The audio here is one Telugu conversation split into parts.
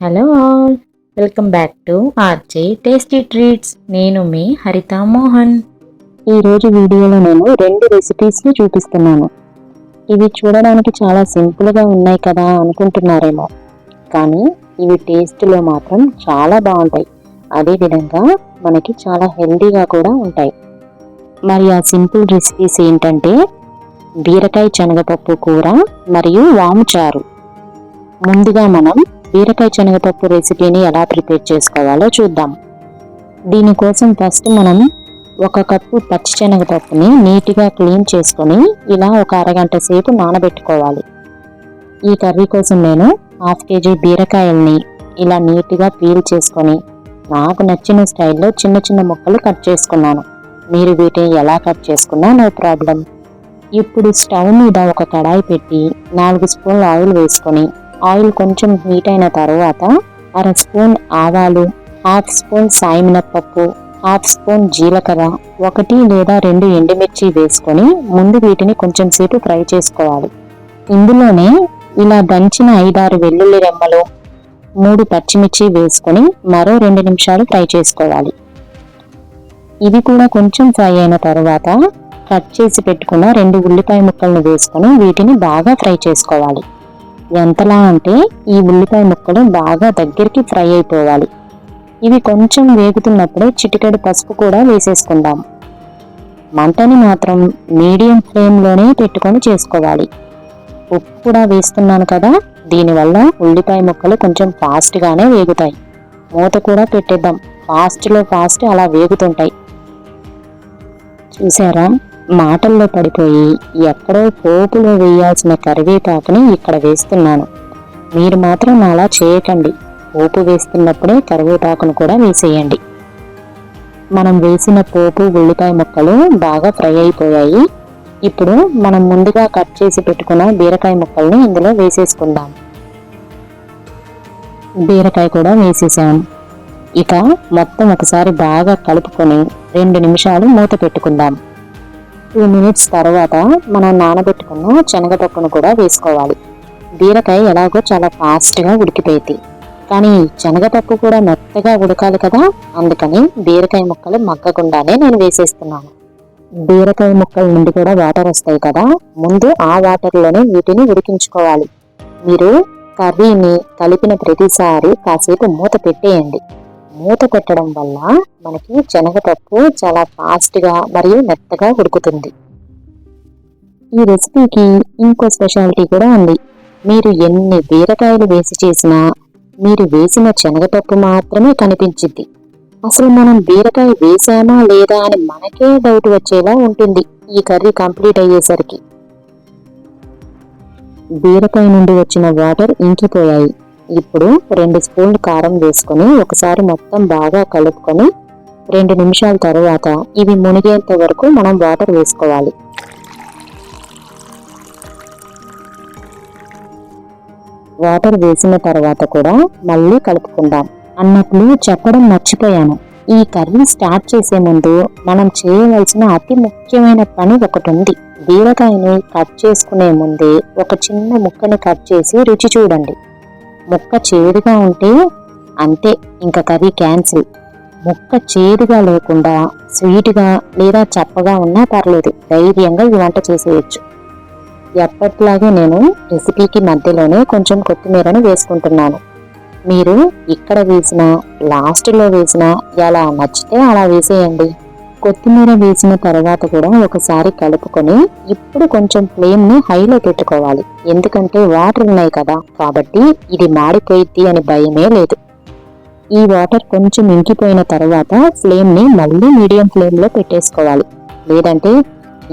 Hello all welcome back to RJ tasty treats నేను మీ హరిత మోహన్. ఈరోజు వీడియోలో నేను రెండు రెసిపీస్ని చూపిస్తున్నాను. ఇవి చూడడానికి చాలా సింపుల్గా ఉన్నాయి కదా అనుకుంటున్నారేమో. కానీ ఇవి టేస్ట్లో మాత్రం చాలా బాగుంటాయి. అదేవిధంగా మనకి చాలా హెల్దీగా కూడా ఉంటాయి. మరి ఆ సింపుల్ రెసిపీస్ ఏంటంటే బీరకాయ శనగపప్పు కూర మరియు వాము చారు ముందుగా మనం బీరకాయ శనగపప్పు రెసిపీని ఎలా ప్రిపేర్ చేసుకోవాలో చూద్దాం. దీనికోసం ఫస్ట్ మనం ఒక కప్పు పచ్చి శనగపప్పుని నీట్గా క్లీన్ చేసుకొని ఇలా ఒక అరగంట సేపు నానబెట్టుకోవాలి. ఈ కర్రీ కోసం నేను హాఫ్ కేజీ బీరకాయల్ని ఇలా నీట్గా పీల్ చేసుకొని నాకు నచ్చిన స్టైల్లో చిన్న చిన్న ముక్కలు కట్ చేసుకున్నాను. మీరు వీటిని ఎలా కట్ చేసుకున్నా నో ప్రాబ్లం. ఇప్పుడు స్టవ్ మీద ఒక కడాయి పెట్టి నాలుగు స్పూన్ల ఆయిల్ వేసుకొని ఆయిల్ కొంచెం హీట్ అయిన తర్వాత అర స్పూన్ ఆవాలు హాఫ్ స్పూన్ సాయమినప్పప్పు హాఫ్ స్పూన్ జీలకర్ర ఒకటి లేదా రెండు ఎండుమిర్చి వేసుకొని ముందు వీటిని కొంచెం సేపు ఫ్రై చేసుకోవాలి. ఇందులోనే ఇలా దంచిన ఐదారు వెల్లుల్లి రెమ్మలు మూడు పచ్చిమిర్చి వేసుకొని మరో రెండు నిమిషాలు ఫ్రై చేసుకోవాలి. ఇవి కూడా కొంచెం ఫ్రై అయిన తర్వాత కట్ చేసి పెట్టుకున్న రెండు ఉల్లిపాయ ముక్కలను వేసుకొని వీటిని బాగా ఫ్రై చేసుకోవాలి. ఎంతలా అంటే ఈ ఉల్లిపాయ ముక్కలు బాగా దగ్గరికి ఫ్రై అయిపోవాలి. ఇవి కొంచెం వేగుతున్నప్పుడే చిటికెడు పసుపు కూడా వేసేసుకుందాం. మంటని మాత్రం మీడియం ఫ్లేమ్లోనే పెట్టుకొని చేసుకోవాలి. ఉప్పు కూడా వేస్తున్నాను కదా దీనివల్ల ఉల్లిపాయ ముక్కలు కొంచెం ఫాస్ట్గానే వేగుతాయి. మూత కూడా పెట్టేద్దాం. ఫాస్ట్లో ఫాస్ట్ అలా వేగుతుంటాయి. చూసారా? మాటల్లో పడిపోయి ఎక్కడో పోపులో వేయాల్సిన కరివేపాకుని ఇక్కడ వేస్తున్నాను. మీరు మాత్రం అలా చేయకండి. పోపు వేస్తున్నప్పుడే కరివేపాకును కూడా వేసేయండి. మనం వేసిన పోపు ఉల్లిపాయ ముక్కలు బాగా ఫ్రై అయిపోయాయి. ఇప్పుడు మనం ముందుగా కట్ చేసి పెట్టుకున్న బీరకాయ ముక్కల్ని ఇందులో వేసేసుకుందాం. బీరకాయ కూడా వేసేసాం. ఇక మొత్తం ఒకసారి బాగా కలుపుకొని రెండు నిమిషాలు మూత పెట్టుకుందాం. టూ మినిట్స్ తర్వాత మనం నానబెట్టుకున్న శనగపప్పును కూడా వేసుకోవాలి. బీరకాయ ఎలాగో చాలా ఫాస్ట్గా ఉడికిపోయింది. కానీ శనగపప్పు కూడా మెత్తగా ఉడకాలి కదా అందుకని బీరకాయ ముక్కలు మగ్గకుండానే నేను వేసేస్తున్నాను. బీరకాయ ముక్కల నుండి కూడా వాటర్ వస్తాయి కదా ముందు ఆ వాటర్లోనే వీటిని ఉడికించుకోవాలి. మీరు కర్రీని కలిపిన ప్రతిసారి కాసేపు మూత పెట్టేయండి. మూత పెట్టడం వల్ల మనకి శనగపప్పు చాలా ఫాస్ట్గా మరియు మెత్తగా ఉడుకుతుంది. ఈ రెసిపీకి ఇంకో స్పెషాలిటీ కూడా ఉంది. మీరు ఎన్ని బీరకాయలు వేసి చేసినా మీరు వేసిన శనగపప్పు మాత్రమే కనిపించింది. అసలు మనం బీరకాయ వేసామా లేదా అని మనకే డౌట్ వచ్చేలా ఉంటుంది ఈ కర్రీ కంప్లీట్ అయ్యేసరికి. బీరకాయ నుండి వచ్చిన వాటర్ ఇంకిపోయాయి. ఇప్పుడు రెండు స్పూన్లు కారం వేసుకొని ఒకసారి మొత్తం బాగా కలుపుకొని రెండు నిమిషాల తర్వాత ఇవి మునిగేంత వరకు మనం వాటర్ వేసుకోవాలి. వాటర్ వేసిన తర్వాత కూడా మళ్ళీ కలుపుకుందాం. అన్నట్లు చెప్పడం మర్చిపోయాను. ఈ కర్రీ స్టార్ట్ చేసే ముందు మనం చేయవలసిన అతి ముఖ్యమైన పని ఒకటి ఉంది. బీరకాయని కట్ చేసుకునే ముందే ఒక చిన్న ముక్కని కట్ చేసి రుచి చూడండి. ముక్క చేదుగా ఉంటే అంతే ఇంకా కర్రీ క్యాన్సిల్. ముక్క చేదుగా లేకుండా స్వీట్గా లేదా చప్పగా ఉన్నా పర్లేదు ధైర్యంగా ఈ వంట చేసేయచ్చు. ఎప్పటిలాగే నేను రెసిపీకి మధ్యలోనే కొంచెం కొత్తిమీరను వేసుకుంటున్నాను. మీరు ఇక్కడ వేసిన లాస్ట్లో వేసిన ఎలా నచ్చితే అలా వేసేయండి. కొత్తిమీర వేసిన తర్వాత కూడా ఒకసారి కలుపుకొని ఇప్పుడు కొంచెం ఫ్లేమ్ని హైలో పెట్టుకోవాలి. ఎందుకంటే వాటర్ ఉన్నాయి కదా కాబట్టి ఇది మాడిపోయిద్ది అని భయమే లేదు. ఈ వాటర్ కొంచెం ఇంకిపోయిన తర్వాత ఫ్లేమ్ని మళ్ళీ మీడియం ఫ్లేమ్లో పెట్టేసుకోవాలి. లేదంటే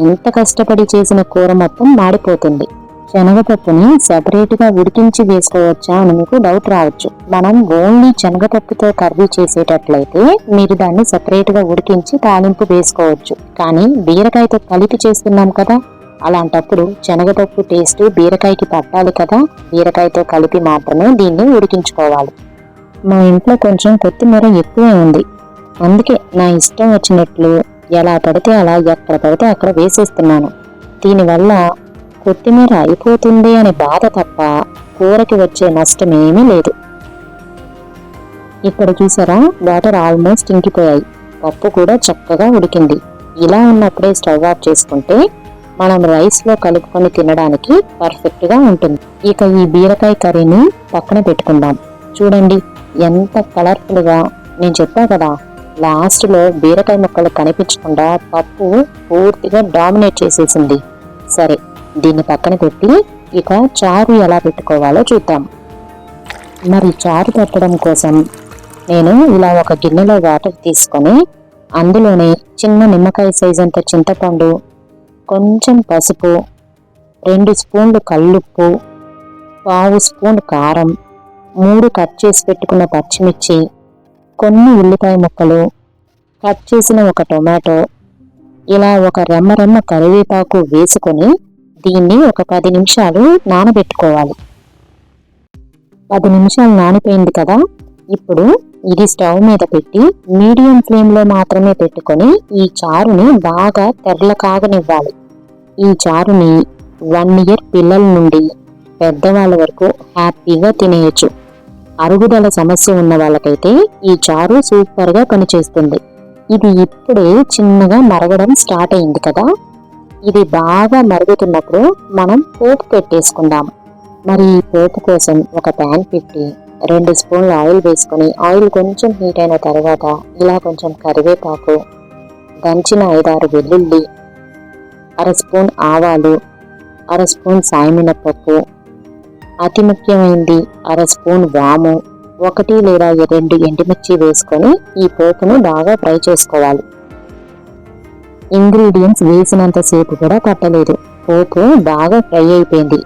ఎంత కష్టపడి చేసిన కూర మొత్తం మాడిపోతుంది. శనగపప్పుని సెపరేట్గా ఉడికించి వేసుకోవచ్చా అని మీకు డౌట్ రావచ్చు. మనం ఓన్లీ శనగపప్పుతో కర్రీ చేసేటట్లయితే మీరు దాన్ని సపరేట్గా ఉడికించి తాలింపు వేసుకోవచ్చు. కానీ బీరకాయతో కలిపి చేస్తున్నాం కదా అలాంటప్పుడు శనగపప్పు టేస్ట్ బీరకాయకి పట్టాలి కదా బీరకాయతో కలిపి మాత్రమే దీన్ని ఉడికించుకోవాలి. మా ఇంట్లో కొంచెం కొత్తిమీర ఎక్కువే ఉంది. అందుకే నా ఇష్టం వచ్చినట్లు ఎలా పడితే అలా ఎక్కడ పడితే అక్కడ వేసేస్తున్నాను. దీనివల్ల కొత్తిమీర అయిపోతుంది అనే బాధ తప్ప కూరకి వచ్చే నష్టమేమీ లేదు. ఇక్కడ చూసారా? వాటర్ ఆల్మోస్ట్ ఇంకిపోయాయి. పప్పు కూడా చక్కగా ఉడికింది. ఇలా ఉన్నప్పుడే స్టవ్ ఆఫ్ చేసుకుంటే మనం రైస్లో కలుపుకొని తినడానికి పర్ఫెక్ట్గా ఉంటుంది. ఇక ఈ బీరకాయ కర్రీని పక్కన పెట్టుకుందాం. చూడండి ఎంత కలర్ఫుల్గా. నేను చెప్పా కదా లాస్ట్లో బీరకాయ ముక్కలు కనిపించకుండా పప్పు పూర్తిగా డామినేట్ చేసేసింది. సరే దీన్ని పక్కన పెట్టి ఇక చారు ఎలా పెట్టుకోవాలో చూద్దాం. మరి చారు పెట్టడం కోసం నేను ఇలా ఒక గిన్నెలో వాటర్ తీసుకొని అందులోనే చిన్న నిమ్మకాయ సైజ్ అంత చింతపండు కొంచెం పసుపు రెండు స్పూన్లు కల్లుప్పు పావు స్పూన్ కారం మూడు కట్ చేసి పెట్టుకున్న పచ్చిమిర్చి కొన్ని ఉల్లిపాయ ముక్కలు కట్ చేసిన ఒక టొమాటో ఇలా ఒక రెమ్మ రెమ్మ కరివేపాకు వేసుకొని దీన్ని ఒక పది నిమిషాలు నానబెట్టుకోవాలి. పది నిమిషాలు నానిపోయింది కదా? ఇప్పుడు ఇది స్టవ్ మీద పెట్టి మీడియం ఫ్లేమ్లో మాత్రమే పెట్టుకొని ఈ చారుని బాగా తెరల కాగనివ్వాలి. ఈ చారుని వన్ ఇయర్ పిల్లల నుండి పెద్దవాళ్ళ వరకు హ్యాపీగా తినేయచ్చు. అరుగుదల సమస్య ఉన్న వాళ్ళకైతే ఈ చారు సూపర్గా పనిచేస్తుంది. ఇది ఇప్పుడే చిన్నగా మరగడం స్టార్ట్ అయింది కదా? ఇది బాగా మరుగుతున్నప్పుడు మనం పోపు పెట్టేసుకుందాం. మరి ఈ పోపు కోసం ఒక ప్యాన్ పెట్టి రెండు స్పూన్ల ఆయిల్ వేసుకొని ఆయిల్ కొంచెం హీట్ అయిన తర్వాత ఇలా కొంచెం కరివేపాకు దంచిన ఐదారు వెల్లుల్లి అర స్పూన్ ఆవాలు అర స్పూన్ సాయమినపప్పు అతి ముఖ్యమైనది అర స్పూన్ వాము ఒకటి లేదా రెండు ఎండుమిర్చి వేసుకొని ఈ పోపును బాగా ఫ్రై చేసుకోవాలి. ఇంగ్రీడియంట్స్ వేసినంత సేపు కూడా పట్టలేదు పోపు బాగా ఫ్రై అయిపోయింది.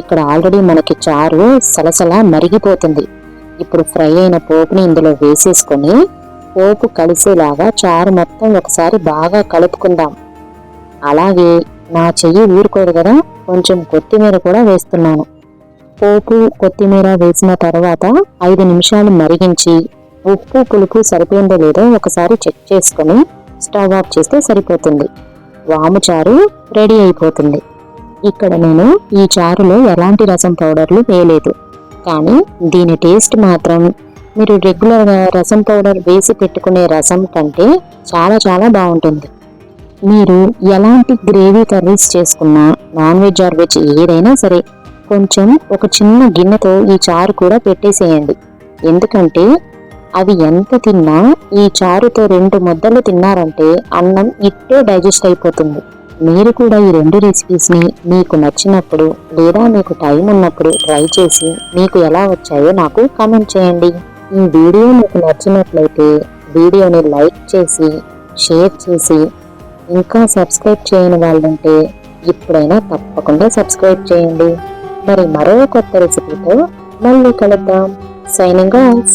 ఇక్కడ ఆల్రెడీ మనకి చారు సలసల మరిగిపోతుంది. ఇప్పుడు ఫ్రై అయిన పోపుని ఇందులో వేసేసుకొని పోపు కలిసేలాగా చారు మొత్తం ఒకసారి బాగా కలుపుకుందాం. అలాగే నా చెయ్యి ఊరుకోదు కదా కొంచెం కొత్తిమీర కూడా వేస్తున్నాను. పోపు కొత్తిమీర వేసిన తర్వాత ఐదు నిమిషాలు మరిగించి ఉప్పు పులుపు సరిపోయిందో లేదో ఒకసారి చెక్ చేసుకొని స్టవ్ ఆఫ్ చేస్తే సరిపోతుంది. వాము చారు రెడీ అయిపోతుంది. ఇక్కడ నేను ఈ చారులో ఎలాంటి రసం పౌడర్లు వేయలేదు. కానీ దీని టేస్ట్ మాత్రం మీరు రెగ్యులర్గా రసం పౌడర్ వేసి పెట్టుకునే రసం కంటే చాలా చాలా బాగుంటుంది. మీరు ఎలాంటి గ్రేవీ కర్రీస్ చేసుకున్నా నాన్ వెజ్ ఆర్ వెజ్ ఏదైనా సరే కొంచెం ఒక చిన్న గిన్నెతో ఈ చారు కూడా పెట్టేసేయండి. ఎందుకంటే అవి ఎంత తిన్నా ఈ చారుతో రెండు ముద్దలు తిన్నారంటే అన్నం ఇట్టే డైజెస్ట్ అయిపోతుంది. మీరు కూడా ఈ రెండు రెసిపీస్ని మీకు నచ్చినప్పుడు లేదా మీకు టైం ఉన్నప్పుడు ట్రై చేసి మీకు ఎలా వచ్చాయో నాకు కామెంట్ చేయండి. ఈ వీడియో మీకు నచ్చినట్లయితే వీడియోని లైక్ చేసి షేర్ చేసి ఇంకా సబ్స్క్రైబ్ చేయని వాళ్ళుంటే ఇప్పుడైనా తప్పకుండా సబ్స్క్రైబ్ చేయండి. మరి మరో కొత్త రెసిపీతో మళ్ళీ కలుద్దాం. Signing off